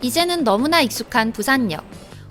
이제는 너무나 익숙한 부산역.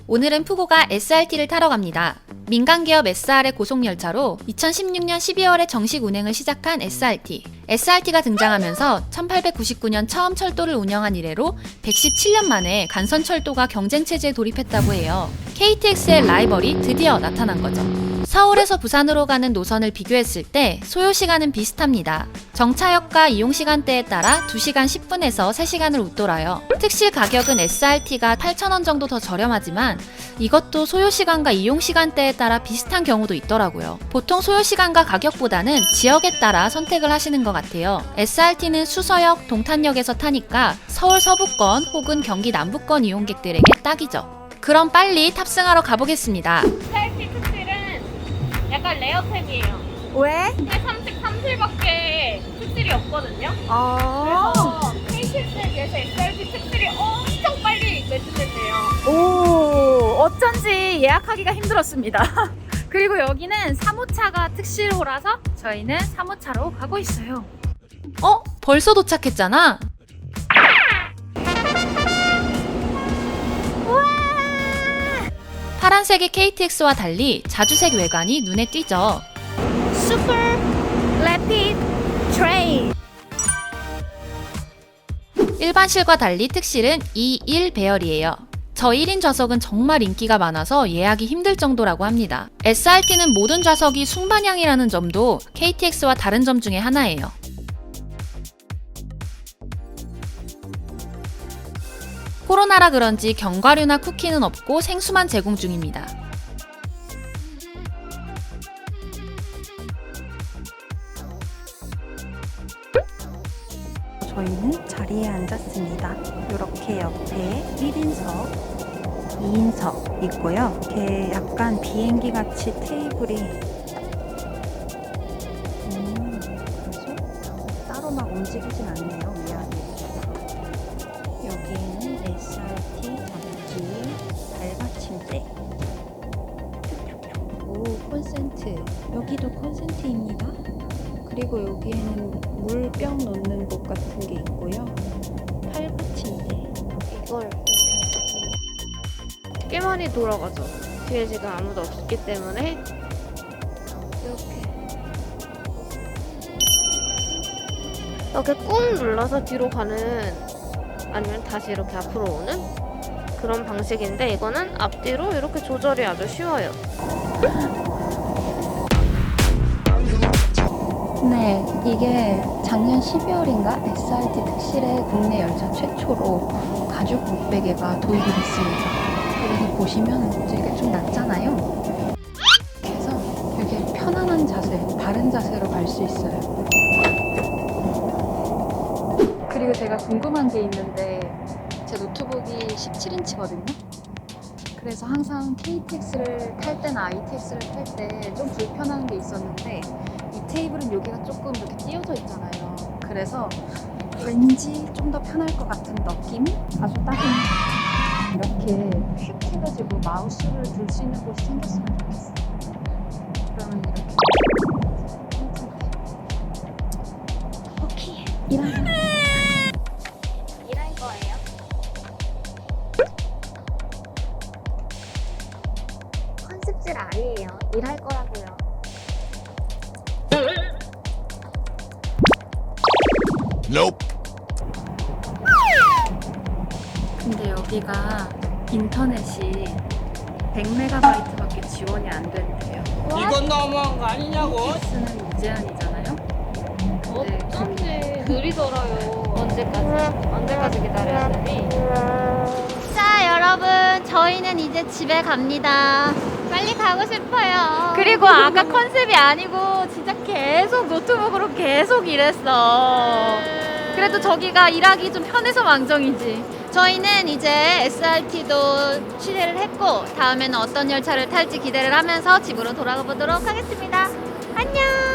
오늘은 푸고가 SRT를 타러 갑니다. 민간 기업 SR의 고속열차로 2016년 12월에 정식 운행을 시작한 SRT. SRT가 등장하면서 1899년 처음 철도를 운영한 이래로 117년 만에 간선철도가 경쟁체제에 돌입했다고 해요. KTX의 라이벌이 드디어 나타난 거죠. 서울에서 부산으로 가는 노선을 비교했을 때 소요 시간은 비슷합니다. 정차역과 이용 시간대에 따라 2시간 10분에서 3시간을 웃돌아요. 특실 가격은 SRT가 8,000원 정도 더 저렴하지만 이것도 소요 시간과 이용 시간대에 따라 비슷한 경우도 있더라고요. 보통 소요 시간과 가격보다는 지역에 따라 선택을 하시는 것 같아요. SRT는 수서역, 동탄역에서 타니까 서울 서부권 혹은 경기 남부권 이용객들에게 딱이죠. 그럼 빨리 탑승하러 가보겠습니다. 약간 레어템이에요. 왜? 근데 33실밖에 특실이 없거든요. 아. 그래서 KTX에 비해서 SRT 특실이 엄청 빨리 매진된대요. 오, 어쩐지 예약하기가 힘들었습니다. 그리고 여기는 사무차가 특실호라서 저희는 사무차로 가고 있어요. 어? 벌써 도착했잖아? 파란색의 KTX와 달리 자주색 외관이 눈에 띄죠. 슈퍼 레피드 트레인. 일반실과 달리 특실은 2, 1배열이에요. 저 1인 좌석은 정말 인기가 많아서 예약이 힘들 정도라고 합니다. SRT는 모든 좌석이 순반향이라는 점도 KTX와 다른 점 중에 하나예요. 코로나라 그런지 견과류나 쿠키는 없고 생수만 제공 중입니다. 저희는 자리에 앉았습니다. 이렇게 옆에 1인석, 2인석 있고요. 이렇게 약간 비행기 같이 테이블이 음, 그래서 따로 막 움직이진 않네요. 위아래. 여기 SRT 잡지, 발받침대. 오, 콘센트. 여기도 콘센트입니다. 그리고 여기에는 물병 넣는 곳 같은 게 있고요. 팔받침대. 이걸 이렇게 꽤 많이 돌아가죠. 뒤에 지금 아무도 없기 때문에 이렇게 이렇게 꾹 눌러서 뒤로 가는 아니면 다시 이렇게 앞으로 오는 그런 방식인데 이거는 앞뒤로 이렇게 조절이 아주 쉬워요. 네, 이게 작년 12월인가 SRT 특실의 국내 열차 최초로 가죽 목베개가 도입이 됐습니다. 여기 보시면 이게 좀 낮잖아요. 그래서 되게 편안한 자세, 바른 자세로 갈 수 있어요. 그리고 제가 궁금한 게 있는데 제 노트북이 17인치거든요. 그래서 항상 KTX를 탈 때나 ITX를 탈 때 좀 불편한 게 있었는데 이 테이블은 여기가 조금 이렇게 띄어져 있잖아요. 그래서 왠지 좀 더 편할 것 같은 느낌? 아주 딱입니다. 이렇게 휙 해가지고 마우스를 둘 수 있는 곳이. 그러면 컨셉질 아니에요. 일할 거라고요. Nope. 근데 여기가 인터넷이 100메가바이트밖에 지원이 안 된대요. 이건 너무한 거 아니냐고? 쓰는 무제한이잖아요. 근데 어쩐지 느리더라요. 언제까지? 언제까지 기다려야 되니? 자, 여러분, 저희는 이제 집에 갑니다. 빨리 가고 싶어요. 그리고 아까 컨셉이 아니고 진짜 계속 노트북으로 계속 일했어. 그래도 저기가 일하기 좀 편해서 망정이지. 저희는 이제 SRT도 취재를 했고 다음에는 어떤 열차를 탈지 기대를 하면서 집으로 돌아가 보도록 하겠습니다. 안녕.